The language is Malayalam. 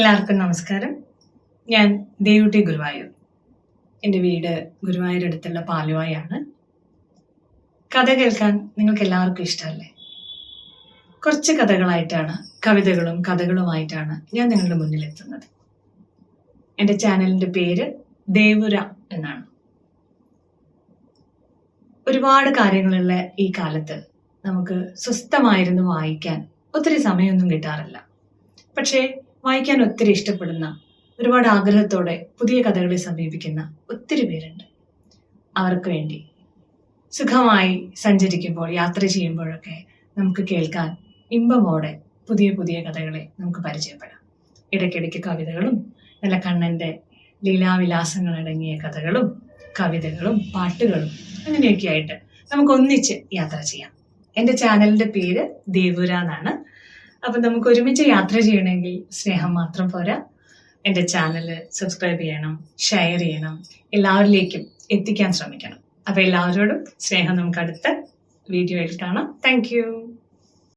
എല്ലാവർക്കും നമസ്കാരം. ഞാൻ ദേവുട്ടി ഗുരുവായൂർ. എന്റെ വീട് ഗുരുവായൂർ അടുത്തുള്ള പാലുവായാണ്. കഥ കേൾക്കാൻ നിങ്ങൾക്ക് എല്ലാവർക്കും ഇഷ്ടമല്ലേ? കുറച്ച് കഥകളായിട്ടാണ് കവിതകളും കഥകളുമായിട്ടാണ് ഞാൻ നിങ്ങളുടെ മുന്നിലെത്തുന്നത്. എന്റെ ചാനലിന്റെ പേര് ദേവുര എന്നാണ്. ഒരുപാട് കാര്യങ്ങളുള്ള ഈ കാലത്ത് നമുക്ക് സ്വസ്ഥമായിരുന്നു വായിക്കാൻ ഒത്തിരി സമയമൊന്നും കിട്ടാറില്ല. പക്ഷേ വായിക്കാൻ ഒത്തിരി ഇഷ്ടപ്പെടുന്ന ഒരുപാട് ആഗ്രഹത്തോടെ പുതിയ കഥകളെ സമീപിക്കുന്ന ഒത്തിരി പേരുണ്ട്. അവർക്ക് വേണ്ടി സുഖമായി സഞ്ചരിക്കുമ്പോൾ യാത്ര ചെയ്യുമ്പോഴൊക്കെ നമുക്ക് കേൾക്കാൻ ഇമ്പമോടെ പുതിയ പുതിയ കഥകളെ നമുക്ക് പരിചയപ്പെടാം. ഇടയ്ക്കിടയ്ക്ക് കവിതകളും നല്ല കണ്ണന്റെ ലീലാവിലാസങ്ങൾ അടങ്ങിയ കഥകളും കവിതകളും പാട്ടുകളും അങ്ങനെയൊക്കെ ആയിട്ട് നമുക്ക് ഒന്നിച്ച് യാത്ര ചെയ്യാം. എന്റെ ചാനലിന്റെ പേര് ദേവുര എന്നാണ്. അപ്പൊ നമുക്ക് ഒരുമിച്ച് യാത്ര ചെയ്യണമെങ്കിൽ സ്നേഹം മാത്രം പോരാ. എന്റെ ചാനൽ സബ്സ്ക്രൈബ് ചെയ്യണം ഷെയർ ചെയ്യണം എല്ലാവരിലേക്കും എത്തിക്കാൻ ശ്രമിക്കണം. അപ്പൊ എല്ലാവരോടും സ്നേഹം നമുക്ക് അടുത്ത വീഡിയോയിൽ കാണാം. താങ്ക്